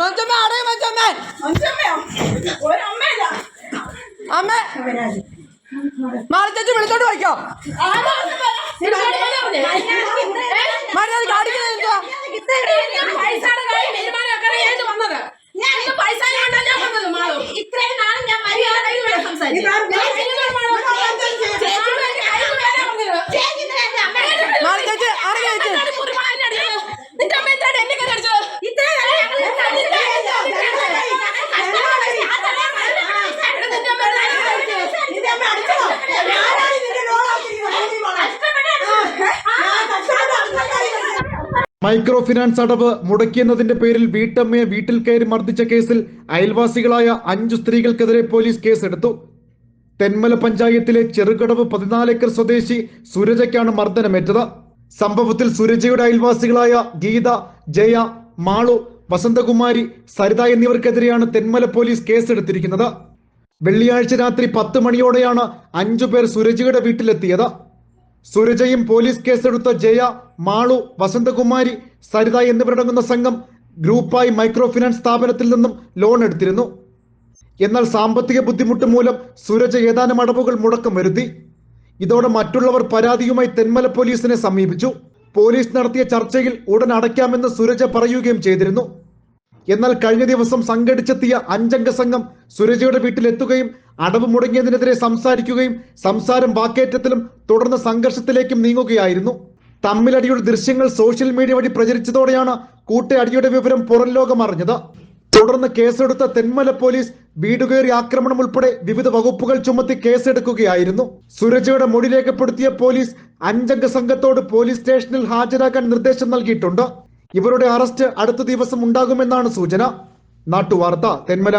മഞ്ചമ്മ അടേ മഞ്ചമ്മൻ അമ്മ. മാളത്തേച്ച് വിളിച്ചോണ്ട് പോയിക്കോ മര്യാദ അടിക്കുന്നത് എന്തുവാ? ഇത്രയും നാളും ഞാൻ മര്യാദ സംസാരിക്കും മൈക്രോ ഫിനാൻസ് അടവ് മുടക്കിയെന്നതിന്റെ പേരിൽ വീട്ടമ്മയെ വീട്ടിൽ കയറി മർദ്ദിച്ച കേസിൽ അയൽവാസികളായ അഞ്ചു സ്ത്രീകൾക്കെതിരെ പോലീസ് കേസെടുത്തു. തെന്മല പഞ്ചായത്തിലെ ചെറുകടവ് പതിനാലേക്കർ സ്വദേശി സുരജയ്ക്കാണ് മർദ്ദനമേറ്റത്. സംഭവത്തിൽ സുരജയുടെ അയൽവാസികളായ ഗീത ജയ മാളു വസന്തകുമാരി സരിത എന്നിവർക്കെതിരെയാണ് തെന്മല പോലീസ് കേസെടുത്തിരിക്കുന്നത്. വെള്ളിയാഴ്ച രാത്രി പത്ത് മണിയോടെയാണ് അഞ്ചു പേർ സുരജയുടെ വീട്ടിലെത്തിയത്. സുരജയും പോലീസ് കേസെടുത്ത ജയ മാളു വസന്തകുമാരി സരിത എന്നിവരടങ്ങുന്ന സംഘം ഗ്രൂപ്പായി മൈക്രോ ഫിനാൻസ് സ്ഥാപനത്തിൽ നിന്നും ലോൺ എടുത്തിരുന്നു. എന്നാൽ സാമ്പത്തിക ബുദ്ധിമുട്ട് മൂലം സുരജ ഏതാനും അടവുകൾ മുടക്കം വരുത്തി. ഇതോടെ മറ്റുള്ളവർ പരാതിയുമായി തെന്മല പോലീസിനെ സമീപിച്ചു. പോലീസ് നടത്തിയ ചർച്ചയിൽ ഉടൻ അടയ്ക്കാമെന്ന് സുരജ പറയുകയും ചെയ്തിരുന്നു. എന്നാൽ കഴിഞ്ഞ ദിവസം സംഘടിച്ചെത്തിയ അഞ്ചംഗ സംഘം സുരജയുടെ വീട്ടിലെത്തുകയും അടവ് മുടങ്ങിയതിനെതിരെ സംസാരിക്കുകയും സംസാരം വാക്കേറ്റത്തിലും തുടർന്ന് സംഘർഷത്തിലേക്കും നീങ്ങുകയായിരുന്നു. തമ്മിലടിയുടെ ദൃശ്യങ്ങൾ സോഷ്യൽ മീഡിയ വഴി പ്രചരിച്ചതോടെയാണ് കൂട്ടയടിയുടെ വിവരം പുറം ലോകം അറിഞ്ഞത്. തുടർന്ന് കേസെടുത്ത തെന്മല പോലീസ് വീടുകയറി ആക്രമണം ഉൾപ്പെടെ വിവിധ വകുപ്പുകൾ ചുമത്തി കേസെടുക്കുകയായിരുന്നു. സുരജയുടെ മൊഴി രേഖപ്പെടുത്തിയ പോലീസ് അഞ്ചംഗ സംഘത്തോട് പോലീസ് സ്റ്റേഷനിൽ ഹാജരാക്കാൻ നിർദ്ദേശം നൽകിയിട്ടുണ്ട്. ഇവരുടെ അറസ്റ്റ് അടുത്ത ദിവസം ഉണ്ടാകുമെന്നാണ് സൂചന. നാട്ടുവാർത്ത തെന്മല.